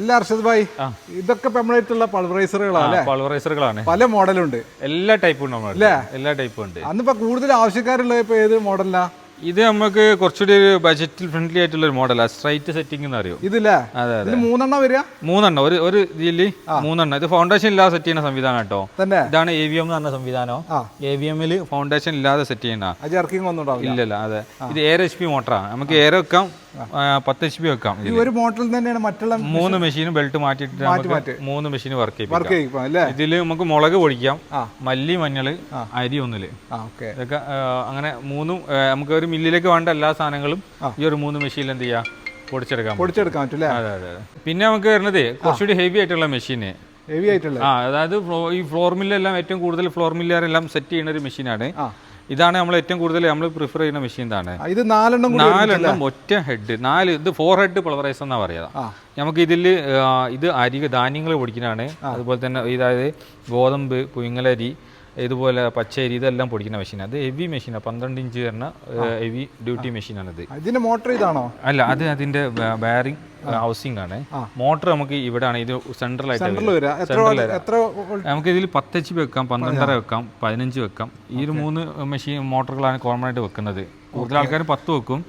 എല്ലാ അർഷദ് ഭായി ഇതൊക്കെ അടുത്തുള്ള പൾവറൈസറുകളാണ് പൾവറൈസറുകളാണ് പല മോഡലുണ്ട്. എല്ലാ ടൈപ്പും ഉണ്ട് എല്ലാ ടൈപ്പും ഉണ്ട്. അന്നിപ്പോ കൂടുതൽ ആവശ്യക്കാരുള്ളത് ഇപ്പൊ ഏത് മോഡലാ ഇത് നമുക്ക് കുറച്ചുകൂടി ഒരു ബജറ്റിൽ ഫ്രണ്ട്ലി ആയിട്ടുള്ള ഒരു മോഡലാണ് സ്ട്രൈറ്റ് സെറ്റിംഗ് എന്ന് അറിയും ഇതില്ലേ? അതെ അതെ. മൂന്നെണ്ണം വരിക? മൂന്നെണ്ണം. ഒരു ഒരു ഇതിൽ മൂന്നെണ്ണം. ഇത് ഫൗണ്ടേഷൻ ഇല്ലാതെ സെറ്റ് ചെയ്യുന്ന സംവിധാനം കേട്ടോ. ഇതാണ് എ വി എം എന്ന് പറഞ്ഞ സംവിധാനം. എ വി എമ്മിൽ ഫൗണ്ടേഷൻ ഇല്ലാതെ സെറ്റ് ചെയ്യുന്ന. ഇല്ലല്ല അതെ. ഇത് എയർ എച്ച് പി മോട്ടറാണ് നമുക്ക് എയർ വെക്കാം. പത്ത് എച്ച് പി വെക്കാം ഈ ഒരു മോഡൽ തന്നെയാണ് മറ്റുള്ള മൂന്ന് മെഷീൻ ബെൽറ്റ് മാറ്റിയിട്ട് മൂന്ന് മെഷീൻ വർക്ക് ചെയ്യും ഇതിൽ നമുക്ക് മുളക് പൊടിക്കാം. മല്ലി മഞ്ഞൾ അരി ഒന്നിൽ. ഇതൊക്കെ അങ്ങനെ മൂന്നും നമുക്ക് ഒരു മില്ലിലേക്ക് വേണ്ട എല്ലാ സാധനങ്ങളും ഈ ഒരു മൂന്ന് മെഷീനിൽ എന്ത് ചെയ്യാം? പൊടിച്ചെടുക്കാം. പൊടിച്ചെടുക്കാൻ പറ്റില്ല അതെ അതെ. പിന്നെ നമുക്ക് വരുന്നത് കുറച്ചുകൂടി ഹെവി ആയിട്ടുള്ള മെഷീന് ഹെവി ആയിട്ടുള്ള. ആ അതായത് ഈ ഫ്ലോർ മില്ലെല്ലാം ഏറ്റവും കൂടുതൽ ഫ്ലോർ മില്ലുകാരെല്ലാം സെറ്റ് ചെയ്യുന്ന ഒരു മെഷീനാണ്. ഇതാണ് നമ്മൾ ഏറ്റവും കൂടുതൽ നമ്മൾ പ്രിഫർ ചെയ്യുന്ന മെഷീൻ ഇതാണ്. ഇത് നാലെണ്ണം നാലെണ്ണം ഒറ്റ ഹെഡ് നാല് ഇത് ഫോർ ഹെഡ് പൾവറൈസ് എന്നാ പറയാ. നമുക്ക് ഇതിൽ ഇത് അരി ധാന്യങ്ങൾ പൊടിക്കുന്നതാണ്. അതുപോലെ തന്നെ ഇതായത് ഗോതമ്പ് പുയങ്ങലരി ഇതുപോലെ പച്ചരി ഇതെല്ലാം പൊടിക്കുന്ന മെഷീനാണ് അത് ഹെവി മെഷീനാണ് പന്ത്രണ്ട് ഇഞ്ച് വരുന്ന ഹെവി ഡ്യൂട്ടി മെഷീനാണിത് ഇതിന്റെ മോട്ടർ ഇതാണോ? അല്ല അത് അതിന്റെ ബയറിംഗ് ഹൗസിംഗ് ആണ് മോട്ടർ നമുക്ക് ഇവിടെയാണ് ഇത് സെൻട്രൽ ആയിട്ട് നമുക്ക് ഇതിൽ പത്ത് എച്ച് പി വെക്കാം പന്ത്രണ്ടര വെക്കാം പതിനഞ്ച് വെക്കാം. ഈ ഒരു മൂന്ന് മെഷീൻ മോട്ടറുകളാണ് കോമൺ ആയിട്ട് വെക്കുന്നത്. കൂടുതൽ ആൾക്കാർ പത്ത് വെക്കും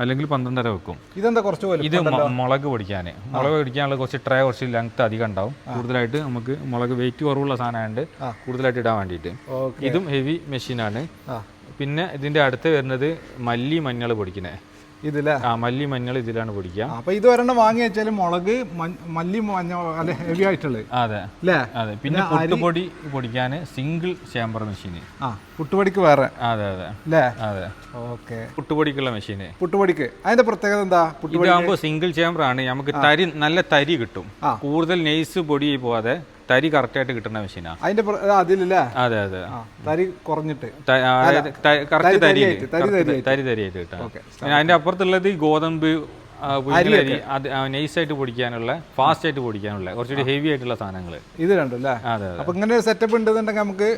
അല്ലെങ്കിൽ പന്ത്രണ്ടര വെക്കും. ഇതെന്താ കുറച്ച് ഇത് മുളക് പൊടിക്കാൻ മുളക് പൊടിക്കാനുള്ള കുറച്ച് ട്രേ കുറച്ച് ലെങ്ത് അധികം ഉണ്ടാവും. കൂടുതലായിട്ട് നമുക്ക് മുളക് വെയിറ്റ് കുറവുള്ള സാധനമായതുകൊണ്ട് കൂടുതലായിട്ട് ഇടാൻ വേണ്ടിയിട്ട്. ഇതും ഹെവി മെഷീനാണ് പിന്നെ ഇതിന്റെ അടുത്ത് വരുന്നത് മല്ലി മഞ്ഞൾ പൊടിക്കണേ. ഇതില്ലേ ആ മല്ലി മഞ്ഞൾ ഇതിലാണ് പൊടിക്കുക. അപ്പൊ ഇത് ഒരെണ്ണം വാങ്ങി വെച്ചാൽ മുളക് മല്ലി മഞ്ഞ അല്ലെ ഹെവി ആയിട്ടുള്ളത്. അതെ. അല്ലേ അതെ. പിന്നെ പുട്ടുപൊടി പൊടിക്കാൻ സിംഗിൾ ചേമ്പർ മെഷീന് ആ പുട്ടുപൊടിക്ക് വേറെ. അതെ അതെ. അല്ലേ അതെ. ഓക്കെ. പുട്ടുപൊടിക്കുള്ള മെഷീന് പുട്ടുപൊടിക്ക്. അതിന്റെ പ്രത്യേകത എന്താ? പുട്ടുപൊടി ഇതാകുമ്പോൾ സിംഗിൾ ചേമ്പർ ആണ്. നമുക്ക് തരി നല്ല തരി കിട്ടും. കൂടുതൽ നെയ്സ് പൊടി പോവാതെ തരി കറക്റ്റ് ആയിട്ട് കിട്ടുന്ന മെഷീനാണ് അതിന്റെ അതിലല്ലേ? അതെ അതെ. തരി കുറഞ്ഞിട്ട്. കറക്റ്റ് തരി തരി തരി തരിയായിട്ട്. കിട്ടാം അതിന്റെ അപ്പുറത്തുള്ളത് ഈ ഗോതമ്പ് പുഴുങ്ങലരി അത് നൈസായിട്ട് പൊടിക്കാനുള്ള ഫാസ്റ്റ് ആയിട്ട് പൊടിക്കാനുള്ള കുറച്ചുകൂടി ഹെവി ആയിട്ടുള്ള സാധനങ്ങൾ ഇത് രണ്ടല്ലേ അതെ അപ്പൊ ഇങ്ങനെ ഒരു സെറ്റപ്പ് ഉണ്ടെന്നുണ്ടെങ്കിൽ നമുക്ക്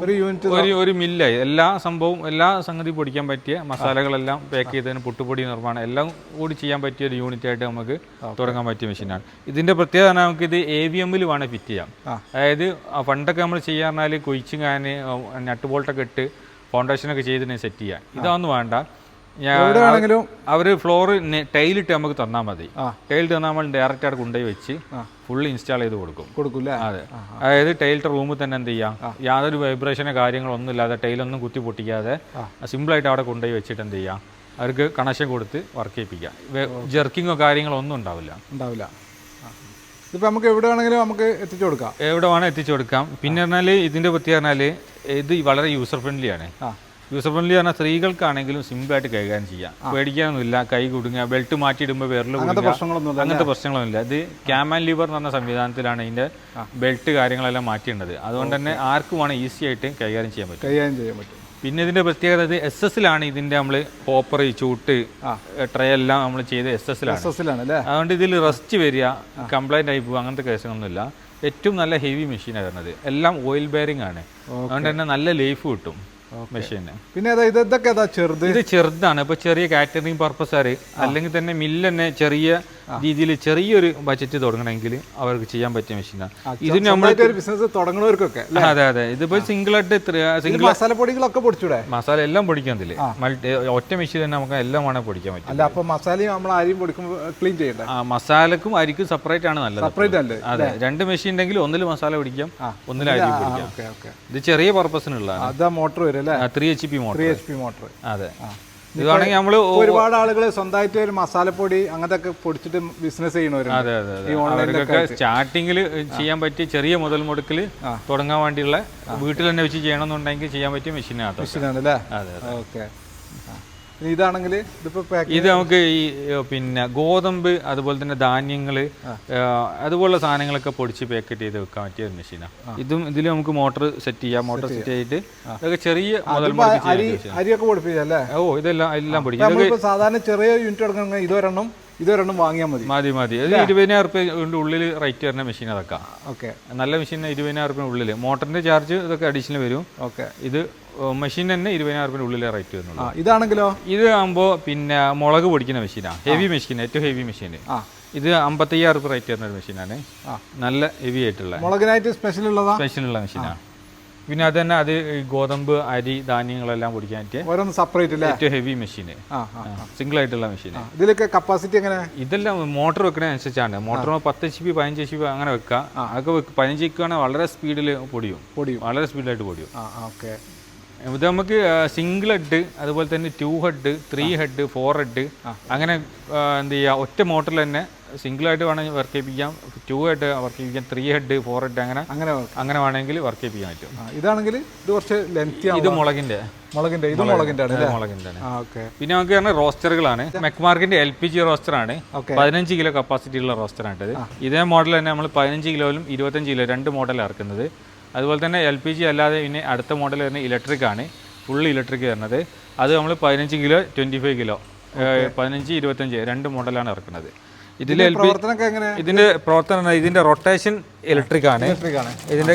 ഒരു യൂണിറ്റ് ഒരു ഒരു മില്ലായി എല്ലാ സംഭവവും എല്ലാ സംഗതി പൊടിക്കാൻ പറ്റിയ മസാലകളെല്ലാം പാക്ക് ചെയ്തതിന് പുട്ടുപൊടി നിർമ്മാണം എല്ലാം കൂടി ചെയ്യാൻ പറ്റിയ ഒരു യൂണിറ്റ് ആയിട്ട് നമുക്ക് തുടങ്ങാൻ പറ്റിയ മെഷീനാണ് ഇതിന്റെ പ്രത്യേകത നമുക്ക് ഇത് എ വി എമ്മിൽ വേണേൽ ഫിറ്റ് ചെയ്യാം അതായത് പണ്ടൊക്കെ നമ്മൾ ചെയ്യാറുണ്ടാൽ കാന് നട്ട് ബോൾട്ടൊക്കെ ഇട്ട് ഫൗണ്ടേഷനൊക്കെ ചെയ്തിട്ട് സെറ്റ് ചെയ്യാം ഇതൊന്നും വേണ്ട. അവർ ഫ്ലോർ ടൈലിട്ട് നമുക്ക് തന്നാൽ മതി. ടൈലിട്ട് ടൈൽ തന്നാൽ നമ്മൾ ഡയറക്റ്റ് ആയിട്ട് കൊണ്ടുപോയി വെച്ച് ഫുൾ ഇൻസ്റ്റാൾ ചെയ്ത് കൊടുക്കും. കൊടുക്കൂല്ലേ അതെ. അതായത് ടൈലിന്റെ റൂമിൽ തന്നെ എന്ത് ചെയ്യാം? യാതൊരു വൈബ്രേഷനോ കാര്യങ്ങളോ ഒന്നും ഇല്ലാതെ ടൈലൊന്നും കുത്തി പൊട്ടിക്കാതെ സിമ്പിളായിട്ട് അവിടെ കൊണ്ടുപോയി വെച്ചിട്ട് എന്ത് ചെയ്യാം? അവർക്ക് കണക്ഷൻ കൊടുത്ത് വർക്ക് ചെയ്യിപ്പിക്കാം. ജെർക്കിങ്ങോ കാര്യങ്ങളോ ഒന്നും ഉണ്ടാവില്ല. ഉണ്ടാവില്ല. ഇതിപ്പോൾ ഇതിപ്പോ നമുക്ക് എവിടെ വേണമെങ്കിലും നമുക്ക് എത്തിച്ചു കൊടുക്കാം. എവിടെ വേണമെങ്കിൽ എത്തിച്ചു കൊടുക്കാം. പിന്നെ പറഞ്ഞാൽ ഇതിന്റെ പറ്റി പറഞ്ഞാൽ ഇത് വളരെ യൂസർ ഫ്രണ്ട്ലി ആണ്. ഫ്രണ്ട്ലി പറഞ്ഞാൽ സ്ത്രീകൾക്കാണെങ്കിലും സിമ്പിളായിട്ട് കൈകാര്യം ചെയ്യാം. പേടിക്കാനൊന്നുമില്ല കൈ കുടുങ്ങുക ബെൽറ്റ് മാറ്റിയിടുമ്പോൾ വിരൽ ഇല്ല. അങ്ങനത്തെ പ്രശ്നങ്ങളൊന്നുമില്ല. ഇത് ക്യാമൻ ലിവർ എന്ന് പറഞ്ഞ സംവിധാനത്തിലാണ് ഇതിന്റെ ബെൽറ്റ് കാര്യങ്ങളെല്ലാം മാറ്റിയിട്ടുണ്ട് അതുകൊണ്ട് തന്നെ ആർക്കും വേണം ഈസി ആയിട്ട് കൈകാര്യം ചെയ്യാൻ പറ്റും. കൈകാര്യം ചെയ്യാൻ പറ്റും. പിന്നെ ഇതിന്റെ പ്രത്യേകത ഇത് എസ് എസിലാണ് ഇതിന്റെ നമ്മൾ പോപ്പർ ചൂട്ട് ട്രേ എല്ലാം നമ്മൾ ചെയ്ത് എസ് എസിലാണ് അതുകൊണ്ട് ഇതിൽ റസ്റ്റ് വരിക കംപ്ലൈന്റ് ആയി പോകുക അങ്ങനത്തെ കേസുകളൊന്നുമില്ല. ഏറ്റവും നല്ല ഹെവി മെഷീനാണ് വരുന്നത്. എല്ലാം ഓയിൽ ബെയറിംഗ് ആണ്. അതുകൊണ്ട് തന്നെ നല്ല ലൈഫ് കിട്ടും. മെഷീന്. പിന്നെ ഇത് ഇതൊക്കെ ഏതാ ചെറുത്. ഇത് ചെറുതാണ്. ഇപ്പൊ ചെറിയ കാറ്ററിംഗ് പർപ്പസ് ആര് അല്ലെങ്കിൽ തന്നെ മില്ല് തന്നെ ചെറിയ രീതിയിൽ ചെറിയൊരു ബജറ്റ് തുടങ്ങണമെങ്കിൽ അവർക്ക് ചെയ്യാൻ പറ്റിയ മെഷീനാണ് ഇതിന് നമ്മൾ ബിസിനസ് തുടങ്ങുന്നവർക്കൊക്കെ അതെ അതെ. ഇതിപ്പോ സിംഗിൾ ആയിട്ട് സിംഗിൾ മസാലപ്പൊടികളൊക്കെ പൊടിച്ചൂടെ? മസാല എല്ലാം പൊടിക്കാൻ ഇതിൽ. മൾട്ടി ഒറ്റ മെഷീൻ തന്നെ നമുക്ക് എല്ലാം വേണേൽ പൊടിക്കാൻ പറ്റും. അല്ല അപ്പൊ മസാലയും നമ്മൾ അരിയും പൊടിക്കുമ്പോൾ ക്ലീൻ ചെയ്യണ്ട? ആ മസാലക്കും അരിക്കും സെപ്പറേറ്റ് ആണ് നല്ലത്. സെപ്പറേറ്റ് അല്ലേ? അതെ. രണ്ട് മെഷീൻ ഉണ്ടെങ്കിൽ ഒന്നിൽ മസാല പിടിക്കാം ഒന്നിൽ അരി പിടിക്കാം. Okay okay. ഇത് ചെറിയ പർപ്പസിനുള്ളതാണ് അതാ മോട്ടർ വരും. അല്ലേ three H P motor. Three H P motor. അതെ. ഇതാണെങ്കിൽ നമ്മൾ ഒരുപാട് ആളുകൾ സ്വന്തമായിട്ട് ഒരു മസാലപ്പൊടി അങ്ങനത്തെ ഒക്കെ പൊടിച്ചിട്ട് ബിസിനസ് ചെയ്യണവരൊക്കെ സ്റ്റാർട്ടിങ്ങിൽ ചെയ്യാൻ പറ്റിയ ചെറിയ മുതൽ മുടക്കിൽ തുടങ്ങാൻ വേണ്ടിയുള്ള വീട്ടിൽ തന്നെ വെച്ച് ചെയ്യണമെന്നുണ്ടെങ്കിൽ ചെയ്യാൻ പറ്റിയ മെഷീനാണ് മെഷീനാണ് അല്ലേ? ഓക്കെ ഇതാണെങ്കിൽ ഇത് നമുക്ക് ഈ പിന്നെ ഗോതമ്പ് അതുപോലെ തന്നെ ധാന്യങ്ങൾ ഏഹ്, അതുപോലുള്ള സാധനങ്ങളൊക്കെ പൊടിച്ച് പാക്കറ്റ് ചെയ്ത് വെക്കാൻ പറ്റിയ മെഷീനാണ് ഇതും ഇതിൽ നമുക്ക് മോട്ടർ സെറ്റ് ചെയ്യാം. മോട്ടർ സെറ്റ് ചെയ്തിട്ട് ഇതൊക്കെ ചെറിയ അരിയൊക്കെ പൊടിപ്പിച്ചല്ലേ ഓ ഇതെല്ലാം എല്ലാം പൊടിക്കും. സാധാരണ ചെറിയ യൂണിറ്റ് എടുക്കണമെങ്കിൽ ഇതൊരെണ്ണം ഇതൊരെണ്ണം വാങ്ങിയാൽ മതി. മതി മതി. അത് ഇരുപതിനായിരം റുപ്യ ഉള്ളിൽ റേറ്റ് വരുന്ന മെഷീൻ അതൊക്കെ. ഓക്കെ. നല്ല മെഷീൻ ഇരുപതിനായിരം റുപ്യ ഉള്ളിൽ മോട്ടറിന്റെ ചാർജ് ഇതൊക്കെ അഡീഷണൽ വരും. ഓക്കെ. ഇത് മെഷീൻ തന്നെ ഇരുപതിനായിരം ഉള്ളിലെ റേറ്റ് വരുന്നുള്ളൂ. ഇതാണെങ്കിലോ? ഇത് ആകുമ്പോൾ പിന്നെ മുളക് പൊടിക്കുന്ന മെഷീനാണ് ഹെവി മെഷീൻ ഏറ്റവും ഹെവി മെഷീൻ ആ. ഇത് അമ്പത്തയ്യായിരം രൂപ റേറ്റ് വരുന്ന ഒരു മെഷീനാണ്. നല്ല ഹെവി ആയിട്ടുള്ള. മുളകിനായിട്ട് സ്പെഷ്യൽ ഉള്ളതാണ് സ്പെഷ്യൽ ഉള്ള മെഷീനാണ് പിന്നെ അത് തന്നെ അത് ഗോതമ്പ് അരി ധാന്യങ്ങളെല്ലാം പൊടിക്കാൻ പറ്റിയ ഓരോന്ന് സെപ്പറേറ്റ് ഏറ്റവും ഹെവി മെഷീൻ സിംഗിൾ ആയിട്ടുള്ള മെഷീൻ ഇതിലൊക്കെ കപ്പാസിറ്റി എങ്ങനെ? ഇതെല്ലാം മോട്ടർ വെക്കണതനുസരിച്ചാണ് മോട്ടർ പത്ത് എച്ച് പി പതിനഞ്ച് എച്ച് പി അങ്ങനെ വെക്കുക അതൊക്കെ പതിനഞ്ച് വെക്കുകയാണെങ്കിൽ വളരെ സ്പീഡിൽ പൊടിയും. പൊടിയും. വളരെ സ്പീഡിലായിട്ട് പൊടിയും. ഓക്കെ ഇത് നമുക്ക് സിംഗിൾ ഹെഡ് അതുപോലെ തന്നെ two head three head four head അങ്ങനെ എന്ത് ചെയ്യുക ഒറ്റ മോട്ടറിൽ തന്നെ സിംഗിൾ ആയിട്ട് വേണമെങ്കിൽ വർക്ക് ചെയ്യിപ്പിക്കാം ടു ഹെഡ് വർക്ക് ചെയ്യിപ്പിക്കാം ത്രീ ഹെഡ് ഫോർ ഹെഡ് അങ്ങനെ അങ്ങനെ അങ്ങനെ വേണമെങ്കിൽ വർക്ക് ചെയ്യിപ്പിക്കാൻ പറ്റും ഇതാണെങ്കിൽ ഇത് കുറച്ച് ലെങ്ത് ഇത് മുളകിന്റെ മുളകിന്റെ ഇത് മുളകിന്റെ ആണ് മുളകിന്റെ പിന്നെ നമുക്ക് പറഞ്ഞ റോസ്റ്ററുകളാണ്. മെക്മാർക്കിന്റെ എൽ പി ജി റോസ്റ്ററാണ്. പതിനഞ്ച് കിലോ കപ്പാസിറ്റി ഉള്ള റോസ്റ്ററാണ് ഇത് ഇതേ മോഡൽ തന്നെ നമ്മൾ പതിനഞ്ച് കിലോയിലും ഇരുപത്തഞ്ച് കിലോ രണ്ട് മോഡലാണ് ഇറക്കുന്നത്. അതുപോലെ തന്നെ എൽ പി ജി അല്ലാതെ പിന്നെ അടുത്ത മോഡൽ വരുന്ന ഇലക്ട്രിക് ആണ്. ഫുൾ ഇലക്ട്രിക് വരുന്നത്. അത് നമ്മൾ പതിനഞ്ച് കിലോ ട്വന്റി ഫൈവ് കിലോ പതിനഞ്ച് ഇരുപത്തഞ്ച് രണ്ട് മോഡലാണ് ഇറക്കുന്നത്. ഇതിൽ എങ്ങനെ? ഇതിന്റെ പ്രവർത്തനം ഇതിന്റെ റൊട്ടേഷൻ ഇലക്ട്രിക് ആണ്. ഇതിന്റെ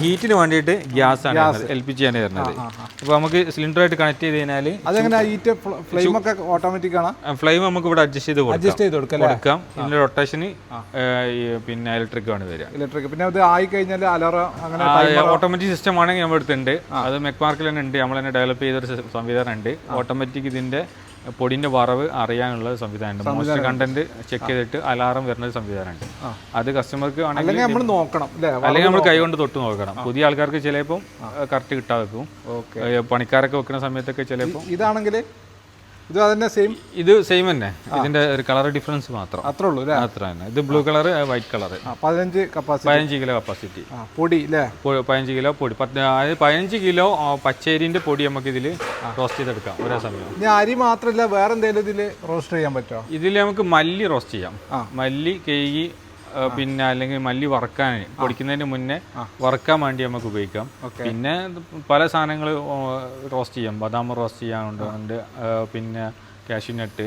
ഹീറ്റിന് വേണ്ടിയിട്ട് ഗ്യാസ് ആണ് എൽ പി ജി ആണ് വരുന്നത്. അപ്പോൾ നമുക്ക് സിലിണ്ടറായിട്ട് കണക്ട് ചെയ്ത് കഴിഞ്ഞാൽ ഫ്ലെയിം ഒക്കെ ഓട്ടോമാറ്റിക് ആണ്? ഫ്ലെയിം നമുക്ക് ഇവിടെ അഡ്ജസ്റ്റ് ചെയ്ത് കൊടുക്കാം. അഡ്ജസ്റ്റ് ചെയ്ത് കൊടുക്കാം ഇതിന്റെ റൊട്ടേഷന് പിന്നെ ഇലക്ട്രിക് ആണ് വരിക. ഇലക്ട്രിക് പിന്നെ അത് ആയി കഴിഞ്ഞാൽ ഓട്ടോമാറ്റിക് സിസ്റ്റം ആണെങ്കിൽ നമ്മൾ അടുത്തുണ്ട്. അത് മെക്മാർക്കിൽ തന്നെ ഉണ്ട്. നമ്മൾ തന്നെ ഡെവലപ്പ് ചെയ്തൊരു ഒരു സംവിധാനം ഉണ്ട്. ഓട്ടോമാറ്റിക് ഇതിന്റെ പൊടിന്റെ വറവ് അറിയാനുള്ള സംവിധാനം സംവിധാനമുണ്ട്. മോസ്റ്റ് കണ്ടന്റ് ചെക്ക് ചെയ്തിട്ട് അലാറം വരുന്ന ഒരു സംവിധാനമുണ്ട്. അത് കസ്റ്റമർക്ക് ആണെങ്കിൽ അല്ലെങ്കിൽ നമ്മൾ നോക്കണം അല്ലേ? അല്ലെങ്കിൽ നമ്മൾ കൈകൊണ്ട് തൊട്ട് നോക്കണം. പുതിയ ആൾക്കാർക്ക് ചിലപ്പോൾ കറക്റ്റ് കിട്ടാതെ വെക്കും പണിക്കാരൊക്കെ വെക്കുന്ന സമയത്തൊക്കെ ചിലപ്പോൾ ഇതാണെങ്കിൽ ഇത് അതന്നെ സെയിം ഇത് സെയിം തന്നെ. ഇതിന്റെ ഒരു കളർ ഡിഫറൻസ് മാത്രം. അത്രേ ഉള്ളൂ അത്ര തന്നെ ഇത് ബ്ലൂ കളർ വൈറ്റ് കളർ പതിനഞ്ച് കപ്പാസിറ്റി പതിനഞ്ച് കിലോ കപ്പാസിറ്റി പൊടി അല്ലേ? പതിനഞ്ച് കിലോ പൊടി. അതായത് പതിനഞ്ച് കിലോ പച്ചേരിന്റെ പൊടി നമുക്ക് ഇതിൽ റോസ്റ്റ് ചെയ്തെടുക്കാം. ഒരേ സമയം. ഇനി അരി മാത്രമല്ല വേറെ എന്തെങ്കിലും ഇതിൽ റോസ്റ്റ് ചെയ്യാൻ പറ്റുമോ ഇതിൽ നമുക്ക് മല്ലി റോസ്റ്റ് ചെയ്യാം. മല്ലി കേയി പിന്നെ അല്ലെങ്കിൽ മല്ലി വറക്കാൻ പൊടിക്കുന്നതിന് മുന്നേ വറക്കാൻ വേണ്ടി നമുക്ക് ഉപയോഗിക്കാം. പിന്നെ പല സാധനങ്ങൾ റോസ്റ്റ് ചെയ്യാം. ബദാം റോസ്റ്റ് ചെയ്യാനുണ്ട് പിന്നെ കാഷ്യൂനട്ട്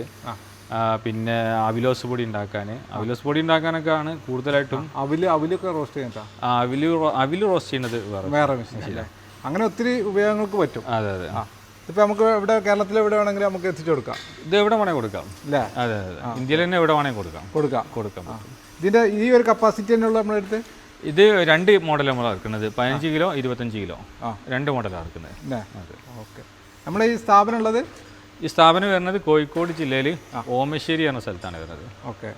പിന്നെ അവിലോസ് പൊടി ഉണ്ടാക്കാൻ. അവിലോസ് പൊടി ഉണ്ടാക്കാനൊക്കെ ആണ് കൂടുതലായിട്ടും അവിൽ അവിലൊക്കെ റോസ്റ്റ് ആ, അവിൽ അവിൽ റോസ്റ്റ് ചെയ്യുന്നത് വേറെ വേറെ മെഷീൻ അല്ലേ? അങ്ങനെ ഒത്തിരി ഉപയോഗങ്ങൾക്ക് പറ്റും. അതെ അതെ. ഇപ്പം നമുക്ക് ഇവിടെ കേരളത്തിൽ എവിടെ വേണമെങ്കിലും നമുക്ക് എത്തിച്ചു കൊടുക്കാം. ഇത് എവിടെ വേണമെങ്കിൽ കൊടുക്കാം. അല്ലേ അതെ അതെ. ഇന്ത്യയിൽ തന്നെ എവിടെ വേണമെങ്കിൽ കൊടുക്കാം. കൊടുക്കാം. കൊടുക്കാം ഇതിന്റെ ഈ ഒരു കപ്പാസിറ്റി തന്നെയുള്ള നമ്മളെടുത്ത് ഇത് രണ്ട് മോഡൽ നമ്മൾ ഇറക്കുന്നത് പതിനഞ്ച് കിലോ ഇരുപത്തഞ്ച് കിലോ. ആ. രണ്ട് മോഡലാണ് ഇറക്കുന്നത് ഓക്കെ. നമ്മളെ ഈ സ്ഥാപനം ഉള്ളത്? ഈ സ്ഥാപനം വരുന്നത് കോഴിക്കോട് ജില്ലയിൽ ഓമശ്ശേരി എന്ന സ്ഥലത്താണ് വരുന്നത്. ഓക്കെ.